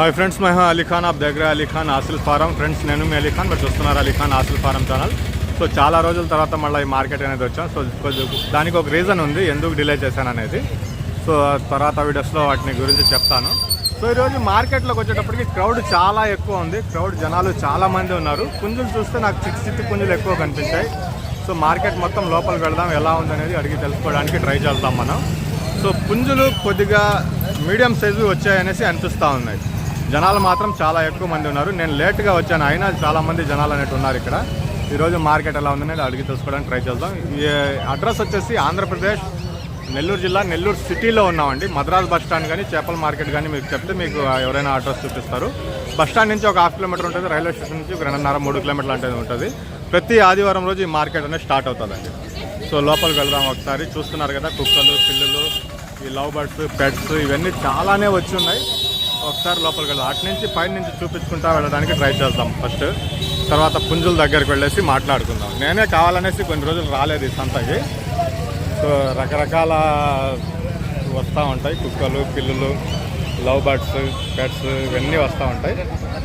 Hi friends my Ali Khan of దగ్గర Ali Khan Aseel farm friends నేను మీ అలీ ఖాన్ మీరు చూస్తున్నారు Ali Khan Aseel farm channel so చాలా రోజుల తర్వాత మళ్ళీ ఈ మార్కెట్ అనేది వచ్చాం సో దానికి ఒక రీజన్ ఉంది ఎందుకు డిలే చేశాను అనేది సో తర్వాత వీడియోస్లో వాటిని గురించి చెప్తాను సో ఈరోజు మార్కెట్లోకి వచ్చేటప్పటికి క్రౌడ్ చాలా ఎక్కువ ఉంది క్రౌడ్ జనాలు చాలామంది ఉన్నారు పుంజులు చూస్తే నాకు చిక్స్ చిక్ పుంజులు ఎక్కువ కనిపించాయి సో మార్కెట్ మొత్తం లోపలికి వెళ్దాం ఎలా ఉందనేది అడిగి తెలుసుకోవడానికి ట్రై చేద్దాం మనం సో పుంజులు కొద్దిగా మీడియం సైజు వచ్చాయనేసి అనిపిస్తూ ఉన్నాయి జనాలు మాత్రం చాలా ఎక్కువ మంది ఉన్నారు. నేను లేట్గా వచ్చాను. అయినా చాలామంది జనాలు అనేవి ఉన్నారు ఇక్కడ. ఈరోజు మార్కెట్ ఎలా ఉందనేది అడిగి తెలుసుకోవడానికి ట్రై చేద్దాం. ఈ అడ్రస్ వచ్చేసి ఆంధ్రప్రదేశ్ నెల్లూరు జిల్లా నెల్లూరు సిటీలో ఉన్నామండి. మద్రాస్ బస్ స్టాండ్ కానీ చేపల మార్కెట్ కానీ మీకు చెప్తే మీకు ఎవరైనా అడ్రస్ చూపిస్తారు. బస్ స్టాండ్ నుంచి ఒక హాఫ్ కిలోమీటర్ ఉంటుంది. రైల్వే స్టేషన్ నుంచి ఒక రెండున్నర మూడు కిలోమీటర్లు అంటే ఉంటుంది. ప్రతి ఆదివారం రోజు ఈ మార్కెట్ అనేది స్టార్ట్ అవుతుందండి. సో లోపలికి వెళ్దాం ఒకసారి. చూస్తున్నారు కదా కుక్కలు పిల్లులు ఈ లవ్ బర్డ్స్ పెట్స్ ఇవన్నీ చాలానే వచ్చి ఉన్నాయి. ఒకసారి లోపలికి వెళ్దాం. అటు నుంచి పైన నుంచి చూపించుకుంటా వెళ్ళడానికి ట్రై చేద్దాం ఫస్ట్. తర్వాత పుంజుల దగ్గరికి వెళ్ళేసి మాట్లాడుకుందాం. నేనే కావాలనేసి కొన్ని రోజులు రాలేదు ఈ సంతకి. సో రకరకాల వస్తూ ఉంటాయి. కుక్కలు పిల్లులు లవ్ బర్డ్స్ పెట్స్ ఇవన్నీ వస్తూ ఉంటాయి.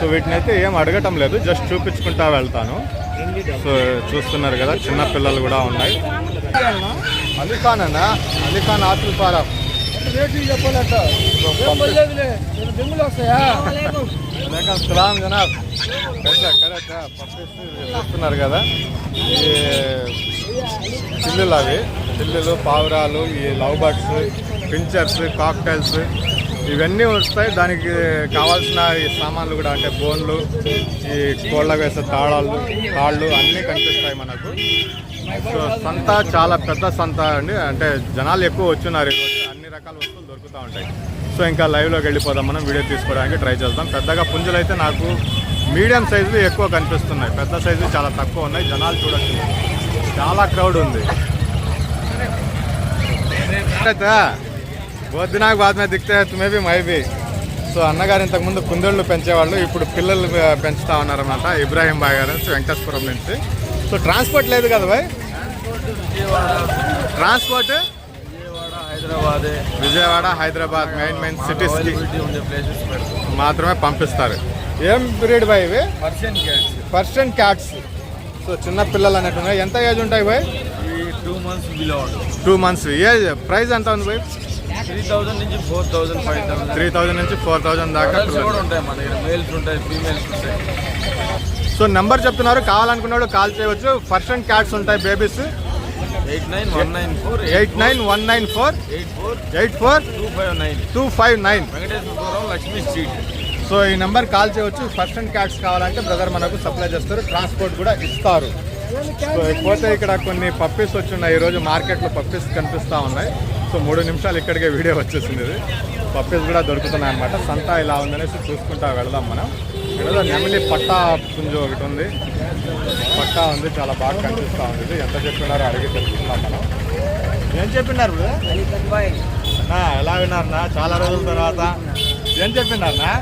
సో వీటిని అయితే ఏం అడగటం లేదు. జస్ట్ చూపించుకుంటా వెళ్తాను. సో చూస్తున్నారు కదా చిన్న పిల్లలు కూడా ఉన్నాయి. అలీఖాన్ అన్న అలీఖాన్ ఆసిల్ ఫారం వస్తాయా? సలాం జనాబ్. కరెక్టా చూస్తున్నారు కదా. ఈ పిల్లులు అవి. పిల్లులు పావురాలు ఈ లవ్ బర్డ్స్ పించర్స్ కాక్టైల్స్ ఇవన్నీ వస్తాయి. దానికి కావాల్సిన ఈ సామాన్లు కూడా అంటే బోన్లు ఈ కోళ్ళ వేసే తాళాలు తాళ్ళు అన్నీ కనిపిస్తాయి మనకు. సో సంత చాలా పెద్ద సంత అండి. అంటే జనాలు ఎక్కువ వచ్చున్నారు ఈరోజు రకాల వస్తువులు దొరుకుతూ ఉంటాయి. సో ఇంకా లైవ్లోకి వెళ్ళిపోదాం. మనం వీడియో తీసుకోవడానికి ట్రై చేద్దాం. పెద్దగా పుంజులు అయితే నాకు మీడియం సైజు ఎక్కువ కనిపిస్తున్నాయి. పెద్ద సైజు చాలా తక్కువ ఉన్నాయి. జనాలు చూడొచ్చు. చాలా క్రౌడ్ ఉంది. అయితే వద్దునాకు బాధ మీద దిక్తే తుమే బి మై బి సో అన్నగారు ఇంతకుముందు కుందేళ్ళు పెంచేవాళ్ళు ఇప్పుడు పిల్లలు పెంచుతా ఉన్నారన్నమాట ఇబ్రాహీం బాయ్ గారు వెంకటేశ్వరం నుంచి. సో ట్రాన్స్పోర్ట్ లేదు కదా bye? Transport Hyderabad Vijayawada Hyderabad main main సిటీస్కి availability ఉండే ప్లేసెస్ పెడతాం. మాత్రమే పంపిస్తారు. ఏం బ్రీడ్ బాయ్ ఇవి? Persian cats Persian cats so చిన్న పిల్లలు అన్నట్టున్నాయి ఎంత ఏజ్ ఉంటాయి బాయ్ ఈ two months below two months age price ఎంత ఉంది బాయ్ త్రీ థౌసండ్ నుంచి four thousand five thousand three thousand నుంచి ఫోర్ థౌజండ్ దాకా కూడా ఉంటాయి మన దగ్గర. మేల్స్ ఉంటాయి ఫీమేల్స్ ఉంటాయి. సో నెంబర్ చెప్తున్నారు. కావాలనుకున్నాడు కాల్ చేయవచ్చు. పర్షియన్ క్యాట్స్ ఉంటాయి babies eight nine one nine four eight nine one nine four eight four eight four two five nine. Two five nine. Venkateswarapuram Lakshmi street. So ఈ number call చేయవచ్చు. Persian cats కావాలంటే brother మనకు supply చేస్తారు. Transport కూడా ఇస్తారు. So పోతే ఇక్కడ కొన్ని పప్పీస్ వచ్చున్నాయి. ఈరోజు మార్కెట్లో పప్పీస్ కనిపిస్తూ ఉన్నాయి. సో మూడు నిమిషాలు ఇక్కడికే వీడియో వచ్చేసింది ఇది. పప్పీస్ కూడా దొరుకుతున్నాయి అనమాట సంత ఇలా ఉందనేసి చూసుకుంటా వెళదాం మనం. ఇక్కడ నెమలి పట్టా పుంజు ఒకటి ఉంది. పట్టా ఉంది చాలా బాగా కనిపిస్తూ ఉంది ఇది. ఎంత చెప్పినారో అడిగి తెలుసుకుందాం మనం. ఏం చెప్పినారు? ఎలా విన్నారన్నా? చాలా రోజుల తర్వాత. ఏం చెప్పినారన్నా?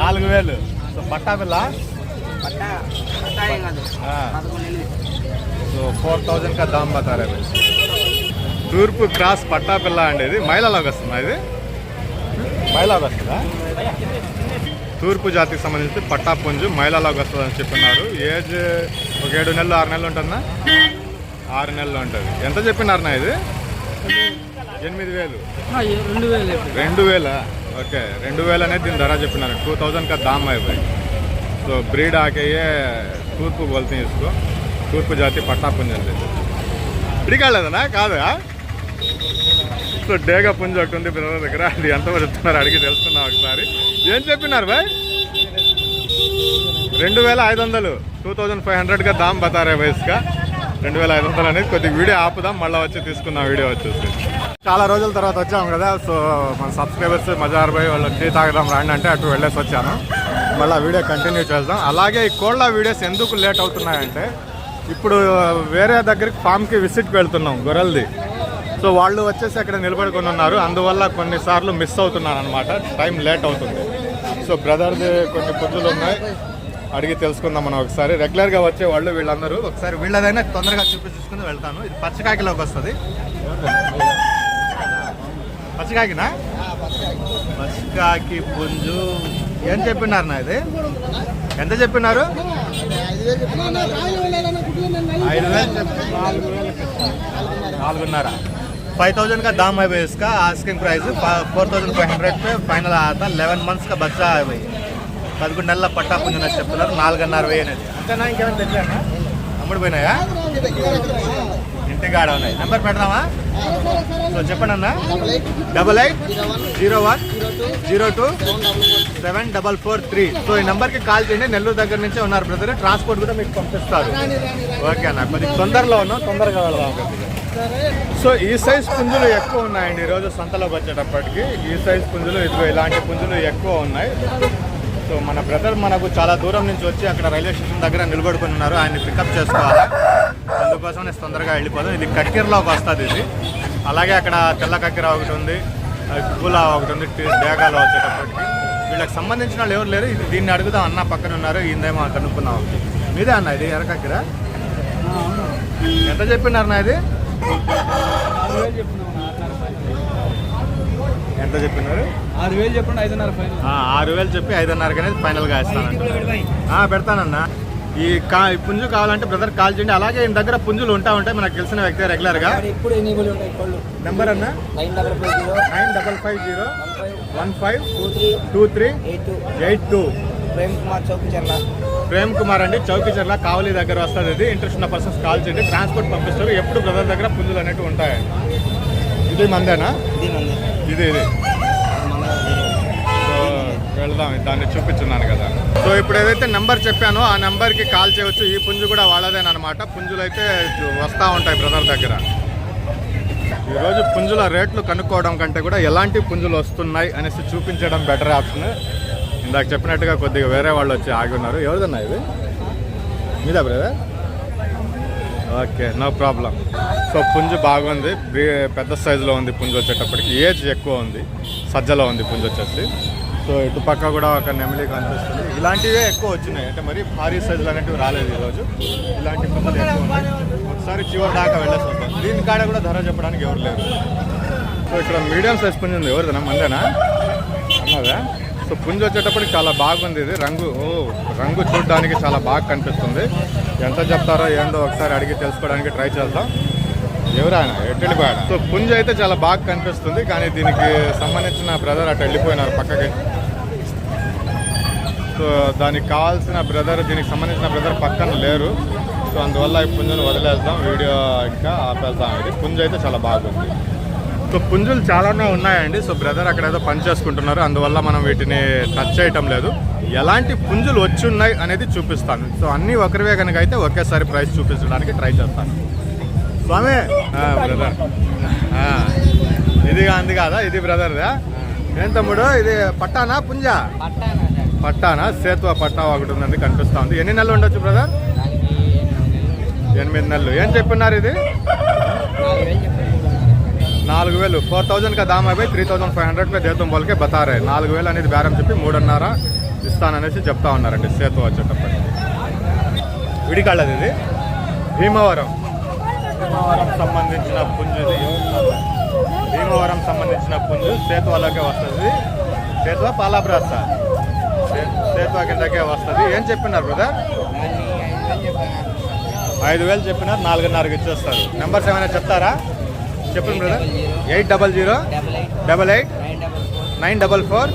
నాలుగు వేలు. సో పట్టా పిల్ల. సో ఫోర్ థౌజండ్ కా దామ్ బతారే. తూర్పు క్రాస్ పట్టాపిల్ల అండి ఇది. మైలాలోకి వస్తుందా ఇది? మైలాలోకి వస్తుందా? తూర్పు జాతికి సంబంధించి పట్టాపుంజు మైలాలోకి అని చెప్పినారు. ఏజ్ ఒక ఏడు నెలలు ఆరు నెలలు ఉంటుందా? ఆరు నెలలు ఉంటుంది. ఎంత చెప్పినారన్నా ఇది? ఎనిమిది వేలు. రెండు వేలు రెండు వేల? ఓకే రెండు వేలు అనేది దీని ధర చెప్పినారు. టూ థౌజండ్ కదా దామ్ అయిపోయి. సో బ్రీడ్ ఆకయ్యే తూర్పు బోల్తీ తీసుకో తూర్పు జాతి పట్టాపుంజు అంటే ఇడికాలేదనా కాదా? సో డేగా పుంజ ఒకటి ఉంది పిల్లల దగ్గర. అది ఎంతవరకు చెప్తున్నారు అడిగి తెలుసుకున్నాం ఒకసారి. ఏం చెప్పినారు బాయ్? రెండు వేల ఐదు వందలు. టూ థౌజండ్ ఫైవ్ హండ్రెడ్గా దామ్ బతారే వయసుగా. రెండు వేల ఐదు వందలు అనేది కొద్దిగా వీడియో ఆపుదాం మళ్ళీ వచ్చి తీసుకున్నాం వీడియో వచ్చేసి. చాలా రోజుల తర్వాత వచ్చాము కదా సో మన సబ్స్క్రైబర్స్ మజార్ భాయ్ వాళ్ళు టీ తాగదాం రాండి అంటే అటు వెళ్ళేసి వచ్చాను. మళ్ళీ వీడియో కంటిన్యూ చేద్దాం. అలాగే ఈ కోళ్ళ వీడియోస్ ఎందుకు లేట్ అవుతున్నాయంటే ఇప్పుడు వేరే దగ్గరికి ఫామ్కి విసిట్కి వెళ్తున్నాం గొర్రెలది. సో వాళ్ళు వచ్చేసి అక్కడ నిలబడుకొని ఉన్నారు. అందువల్ల కొన్నిసార్లు మిస్ అవుతున్నాను అనమాట టైం లేట్ అవుతుంది సో బ్రదర్ది కొన్ని పుంజులు ఉన్నాయి. అడిగి తెలుసుకుందాం మనం ఒకసారి. రెగ్యులర్గా వచ్చే వాళ్ళు వీళ్ళందరూ ఒకసారి వీళ్ళదైనా తొందరగా చూపించుకుని వెళ్తాను. ఇది పచ్చకాకిలోకి వస్తుంది. పచ్చకాకినా పచ్చకాకి పుంజు. ఏం చెప్పినారు నా ఇది? ఎంత చెప్పినారు? ఐదు వేలు నాలుగు వేలు నాలుగున్నర. फाइव थाउजेंड का दाम है भाई इसका asking price four thousand five hundred पे फाइनल आया था लेवन मंथ्स का बच्चा है भाई పదకొండు నెలల పట్టా పుంజున చెప్తున్నారు నాలుగున్నర వెయ్యి అనేది అంతేనా ఇంకేమైనా తెచ్చానా అమ్ముడు పోయినాయా ఇంటికి ఆడ ఉన్నాయి నెంబర్ పెడదామా సో చెప్పండి అన్న double eight zero one zero two seven double four three so ఈ నెంబర్కి కాల్ చేయండి నెల్లూరు దగ్గర నుంచే ఉన్నారు బ్రదర్ ట్రాన్స్పోర్ట్ కూడా మీకు పంపిస్తారు ఓకే అన్న కొద్దిగా తొందరలో ఉన్నాం తొందరగా వెళదాం కొద్దిగా సో ఈ సైజ్ పుంజులు ఎక్కువ ఉన్నాయండి. ఈరోజు సంతలోకి వచ్చేటప్పటికి ఈ సైజ్ పుంజులు ఇదిగో ఇలాంటి పుంజులు ఎక్కువ ఉన్నాయి. సో మన బ్రదర్ మనకు చాలా దూరం నుంచి వచ్చి అక్కడ రైల్వే స్టేషన్ దగ్గర నిలబడుకుని ఉన్నారు. ఆయన్ని పికప్ చేసుకోవాలి? అందుకోసం నేను తొందరగా వెళ్ళిపోదాం. ఇది కక్కిరలోకి వస్తుంది ఇది. అలాగే అక్కడ తెల్ల కక్కిర ఒకటి ఉంది పూలా ఒకటి ఉంది డేగాలో వచ్చేటప్పటికి. వీళ్ళకి సంబంధించిన వాళ్ళు ఎవరు లేరు. ఇది దీన్ని అడుగుదాం. అన్న పక్కన ఉన్నారు. ఈయనేమో కనుక్కున్నాం మీదే అన్న ఇది ఎర్రకక్కిర ఎంత చెప్పినారు నా ఇది? ఎంత చెప్పినారు? ఆరు వేలు చెప్పండి ఐదున్నర ఫైనల్. ఆరు వేలు చెప్పి ఐదున్నరకి అనేది ఫైనల్గా ఇస్తానంట ఆ, పెడతానన్నా. ఈ కా ఈ పుంజు కావాలంటే బ్రదర్ కాల్ చేయండి. అలాగే ఈయన దగ్గర పుంజులు ఉంటా ఉంటాయి. మనకు తెలిసిన వ్యక్తి ఇప్పుడు ఉంటాయి కోళ్ళు? నెంబర్ అన్న? Nine double five zero. Nine double five zero. One five one five two three two three eight two. Eight two. Prem Kumar Chowk Cherla. Prem Kumar అండి చౌకీచర్ల కావలి దగ్గర వస్తుంది ఇది. ఇంట్రెస్ట్ ఉన్న పర్సన్స్ కాల్ చేయండి. ట్రాన్స్పోర్ట్ పంపిస్తారు. ఎప్పుడు brother దగ్గర పుంజులు అనేవి ఉంటాయండి ఇది మందేనా? ఇది ఇది వెళ్దాం. దాన్ని చూపించున్నాను కదా. సో ఇప్పుడు ఏదైతే నెంబర్ చెప్పానో ఆ నెంబర్కి కాల్ చేయవచ్చు ఈ పుంజు కూడా వాళ్ళదేనమాట పుంజులు అయితే వస్తూ ఉంటాయి బ్రదర్ దగ్గర. ఈరోజు పుంజుల రేట్లు కనుక్కోవడం కంటే కూడా ఎలాంటి పుంజులు వస్తున్నాయి అనేసి చూపించడం బెటర్ ఆప్షన్ ఇందాక చెప్పినట్టుగా కొద్దిగా వేరే వాళ్ళు వచ్చి ఆగి ఉన్నారు. ఎవరిదన్నా ఇది? మీదా brother okay no problem so పుంజు బాగుంది. పెద్ద సైజులో ఉంది పుంజు వచ్చేటప్పటికి. ఏజ్ ఎక్కువ ఉంది. సజ్జలో ఉంది పుంజు వచ్చేసి. సో ఇటు పక్క కూడా ఒక నెమలి కనిపిస్తుంది. ఇలాంటివే ఎక్కువ వచ్చినాయి. అంటే మరి భారీ సైజులు అనేటివి రాలేదు ఈరోజు ఇలాంటి పుంజులు ఎక్కువ ఉన్నాయి. ఒకసారి చివరి దాకా వెళ్ళేసి వస్తాం దీని కాడ కూడా ధర చెప్పడానికి ఎవరు లేరు. సో ఇక్కడ మీడియం సైజ్ పుంజు ఉంది. ఎవరిదన్నా మందేనా? అన్నదా సో పుంజ వచ్చేటప్పటికి చాలా బాగుంది ఇది. రంగు ఓ రంగు చూడడానికి చాలా బాగా కనిపిస్తుంది. ఎంత చెప్తారో ఏందో ఒకసారి అడిగి తెలుసుకోవడానికి ట్రై చేద్దాం. ఎవరు ఎటు వెళ్ళిపోయాడు? సో పుంజు అయితే చాలా బాగా కనిపిస్తుంది కానీ దీనికి సంబంధించిన బ్రదర్ అటు వెళ్ళిపోయినారు పక్కకి. సో దానికి కావాల్సిన బ్రదర్ దీనికి సంబంధించిన బ్రదర్ పక్కన లేరు. సో అందువల్ల ఈ పుంజును వదిలేద్దాం వీడియో ఇంకా ఆపేద్దాం. ఇది పుంజు అయితే చాలా బాగుంది. సో పుంజులు చాలానే ఉన్నాయండి. సో బ్రదర్ అక్కడ ఏదో పని చేసుకుంటున్నారు. అందువల్ల మనం వీటిని టచ్ చేయటం లేదు. ఎలాంటి పుంజులు వచ్చి ఉన్నాయి అనేది చూపిస్తాను. సో అన్నీ ఒకరివే కనుక అయితే ఒకేసారి ప్రైస్ చూపించడానికి ట్రై చేస్తాను. స్వామి బ్రదర్. ఇది అంది కాదా? ఇది బ్రదర్దా? ఏం తమ్ముడు? ఇది పట్టానా పుంజా? పట్టానా? సేతువ పట్టా ఒకటి ఉందండి కనిపిస్తా ఉంది ఎన్ని నెలలు ఉండొచ్చు బ్రదర్? ఎనిమిది నెలలు. ఏం చెప్పినారు ఇది? నాలుగు వేలు. ఫోర్ థౌజండ్ కా దామ్ అయిపోయి త్రీ థౌసండ్ ఫైవ్ హండ్రెడ్ పే దేతం బోల్కే బతారే. నాలుగు వేలు అనేది బేరం చెప్పి మూడున్నర ఇస్తాననేసి చెప్తా ఉన్నారండి సేతు వచ్చేటప్పటికి. విడికాళ్ళది ఇది భీమవరం. భీమవరం సంబంధించిన పుంజు భీమవరం సంబంధించిన పుంజు సేతువలోకే వస్తుంది. సేతువ పాలాబ్రాస? సేతువ కిందకే వస్తుంది. ఏం చెప్పినారు బ్రదర్? ఐదు వేలు ఐదు వేలు చెప్పినారు నాలుగున్నరకి ఇచ్చేస్తారు. నెంబర్స్ ఏమైనా చెప్తారా? చెప్పండి brother eight double zero double eight nine double four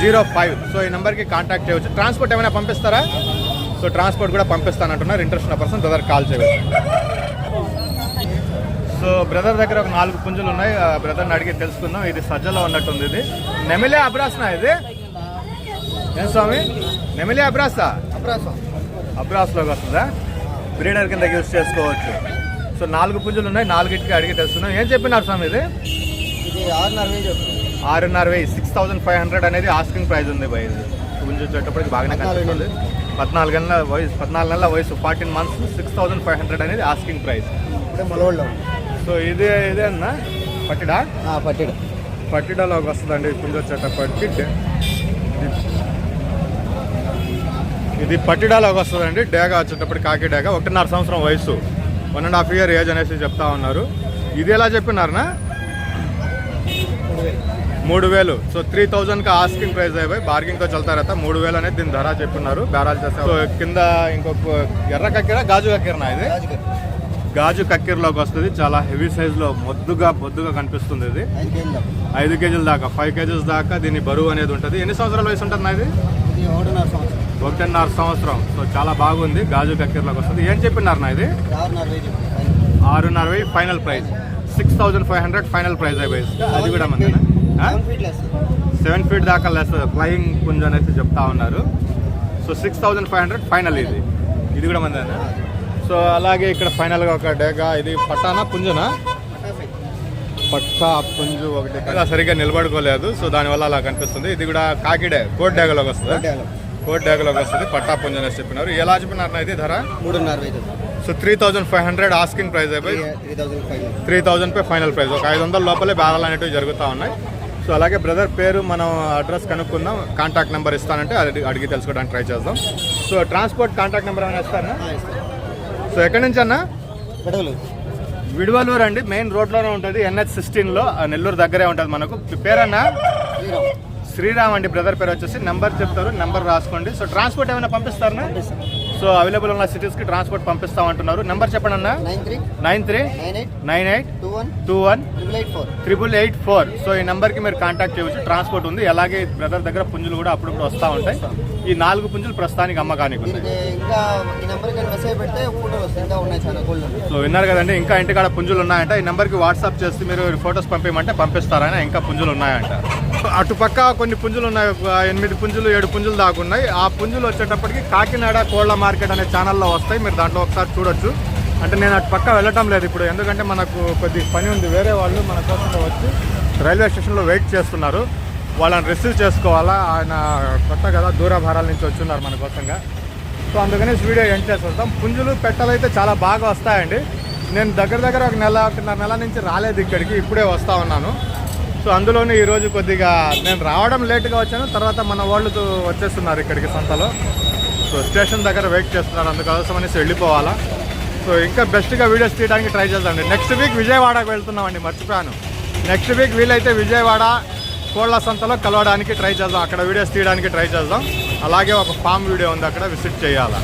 zero five so ఈ నెంబర్కి కాంటాక్ట్ చేయవచ్చు. ట్రాన్స్పోర్ట్ ఏమైనా పంపిస్తారా? సో ట్రాన్స్పోర్ట్ కూడా పంపిస్తానంటున్నారు. ఇంట్రెస్ట్ ఉన్న పర్సన్ బ్రదర్ కాల్ చేయవచ్చు. సో బ్రదర్ దగ్గర ఒక నాలుగు పుంజులు ఉన్నాయి. ఆ బ్రదర్ని అడిగి తెలుసుకుందాం. ఇది సజ్జలో ఉన్నట్టుంది ఇది. నెమిలే అబ్రాస్నా ఇది? ఏం స్వామి? నెమిలే అబ్రాసా? అప్రాసం అబ్రాస్లోకి వస్తుందా? బ్రీడర్ కింద యూస్ చేసుకోవచ్చు. సో నాలుగు పుంజులు ఉన్నాయి నాలుగిటికి అడిగి తెలుస్తున్నాం ఏం చెప్పినారు స్వామి ఇది? ఇది ఆరున్నర వెయ్యి సిక్స్ థౌసండ్ ఫైవ్ హండ్రెడ్ అనేది ఆస్కింగ్ ప్రైస్ ఉంది బై ఇది. పుంజు వచ్చేటప్పటికి బాగానే కనిపిస్తుంది పద్నాలుగు నెలల. వయసు పద్నాలుగు నెలల వయసు fourteen months six thousand five hundred అనేది ఆస్కింగ్ ప్రైస్ సో ఇదే ఇదే అన్న? పట్టిడా? పట్టిడు. పట్టిడలోకి వస్తుందండి పుంజు వచ్చేటప్పటికి. ఇది పట్టిడాలోకి వస్తుందండి. డేగా వచ్చేటప్పటికి కాకి డేగా. ఒకటిన్నర సంవత్సరం వయసు. One and half year age అనేసి చెప్తా ఉన్నారు. ఇది ఎలా చెప్పినారనా? మూడు వేలు. సో త్రీ థౌజండ్కి ఆస్కింగ్ ప్రైస్ అయిపోయి బార్గింగ్తో చల్తారత మూడు వేలు అనేది దీని ధర చెప్పున్నారు బేరాలు చేస్తారు సో కింద ఇంకొక ఎర్ర కక్కిర గాజు కక్కిరనా ఇది? గాజు కక్కిరలోకి వస్తుంది. చాలా హెవీ సైజ్లో మొద్దుగా బొద్దుగా కనిపిస్తుంది ఇది. ఐదు కేజీలు దాకా. ఫైవ్ కేజీస్ దాకా దీని బరువు అనేది ఉంటుంది. ఎన్ని సంవత్సరాల వయసు ఉంటుంది ఇది? ఒకటిన్నర సంవత్సరం. సంవత్సరం సో చాలా బాగుంది. గాజు కక్కీర్లోకి వస్తుంది. ఏం చెప్పినారు నా ఇది? ఆరున్నర వెయ్యి final price six thousand five hundred final price అయిపోయి అది కూడా మందేనా? సెవెన్ ఫీట్ దాకా లేస్తుంది ఫ్లయింగ్ పుంజ్ అనేసి చెప్తా ఉన్నారు. So six thousand five hundred final ఇది. ఇది కూడా మందేనా? సో అలాగే ఇక్కడ ఫైనల్గా ఒక డేగా ఇది. పట్టానా? పుంజనా? పట్టా పుంజు ఒకటి. సరిగ్గా నిలబడుకోలేదు. సో దానివల్ల అలా కనిపిస్తుంది. ఇది కూడా కాకిడే కోట్ డేగలోకి వస్తుంది? కోట్ డేగలోకి వస్తుంది పట్టా పుంజు అనేసి చెప్పినారు. ఎలా చెప్పినారు ఇది ధర? మూడున్నర so three thousand five hundred asking price అయిపోయి త్రీ థౌజండ్ పే ఫైనల్ ప్రైస్ ఒక ఐదు వందల లోపలే బేరాలు అనేవి జరుగుతూ ఉన్నాయి. సో అలాగే బ్రదర్ పేరు మనం అడ్రస్ కనుక్కుందాం. కాంటాక్ట్ నెంబర్ ఇస్తానంటే అది అడిగి తెలుసుకోవడానికి ట్రై చేద్దాం. సో ట్రాన్స్పోర్ట్ కాంటాక్ట్ నెంబర్ ఏమైనా ఇస్తారా? సో ఎక్కడి నుంచి అన్న? విడువలూరు అండి. మెయిన్ రోడ్లోనే ఉంటుంది. ఎన్హెచ్ సిక్స్టీన్లో నెల్లూరు దగ్గరే ఉంటుంది మనకు. పేరన్నా? శ్రీరామ్ అండి బ్రదర్ పేరు వచ్చేసి. నెంబర్ చెప్తారు నెంబర్ రాసుకోండి. సో ట్రాన్స్పోర్ట్ ఏమైనా పంపిస్తారా సో అవైలబుల్ ఉన్న సిటీస్కి ట్రాన్స్పోర్ట్ పంపిస్తామంటున్నారు. నెంబర్ చెప్పండి అన్న. Nine three nine eight two one triple eight four. Triple eight four. So ఈ నెంబర్కి మీరు కాంటాక్ట్ చేయవచ్చు. ట్రాన్స్పోర్ట్ ఉంది. అలాగే బ్రదర్ దగ్గర పుంజులు కూడా అప్పుడప్పుడు వస్తూ ఉంటాయి. ఈ నాలుగు పుంజులు ప్రస్తుతానికి అమ్మకానికి సో విన్నారు కదండి ఇంకా ఇంటికాడ పుంజులు ఉన్నాయంట. ఈ నెంబర్కి వాట్సాప్ చేసి మీరు ఫొటోస్ పంపించమంటే పంపిస్తారని ఇంకా పుంజులు ఉన్నాయంట. అటుపక్క కొన్ని పుంజులు ఉన్నాయి. ఎనిమిది పుంజులు ఏడు పుంజులు దాకా ఉన్నాయి. ఆ పుంజులు వచ్చేటప్పటికి కాకినాడ కోళ్ళ మార్కెట్ అనే ఛానల్లో వస్తాయి. మీరు దాంట్లో ఒకసారి చూడొచ్చు. అంటే నేను అటు పక్క వెళ్ళటం లేదు ఇప్పుడు. ఎందుకంటే మనకు కొద్ది పని ఉంది. వేరే వాళ్ళు మన కోసం వచ్చి రైల్వే స్టేషన్లో వెయిట్ చేస్తున్నారు. వాళ్ళని రిసీవ్ చేసుకోవాలా? ఆయన కొత్త కదా దూర భారాల నుంచి వచ్చున్నారు మన కోసంగా. సో అందుకనే వీడియో ఎండ్ చేసేస్తాం పుంజులు పెట్టలు అయితే చాలా బాగా వస్తాయండి. నేను దగ్గర దగ్గర ఒక నెల ఒకటిన్నర నెల నుంచి రాలేదు ఇక్కడికి. ఇప్పుడే వస్తూ ఉన్నాను. సో అందులోనే ఈరోజు కొద్దిగా నేను రావడం లేట్గా వచ్చాను తర్వాత మన వాళ్ళు వచ్చేస్తున్నారు ఇక్కడికి సంతలో. సో స్టేషన్ దగ్గర వెయిట్ చేస్తున్నారు అందుకోసం అనేసి వెళ్ళిపోవాలా. సో ఇంకా బెస్ట్గా వీడియోస్ తీయడానికి ట్రై చేద్దామండి. నెక్స్ట్ వీక్ విజయవాడకు వెళ్తున్నామండి మర్చిపోయాను. నెక్స్ట్ వీక్ వీలైతే విజయవాడ కోళ్ళ సంతలో కలవడానికి ట్రై చేద్దాం. అక్కడ వీడియోస్ తీయడానికి ట్రై చేద్దాం. అలాగే ఒక ఫామ్ వీడియో ఉంది అక్కడ విజిట్ చేయాలా.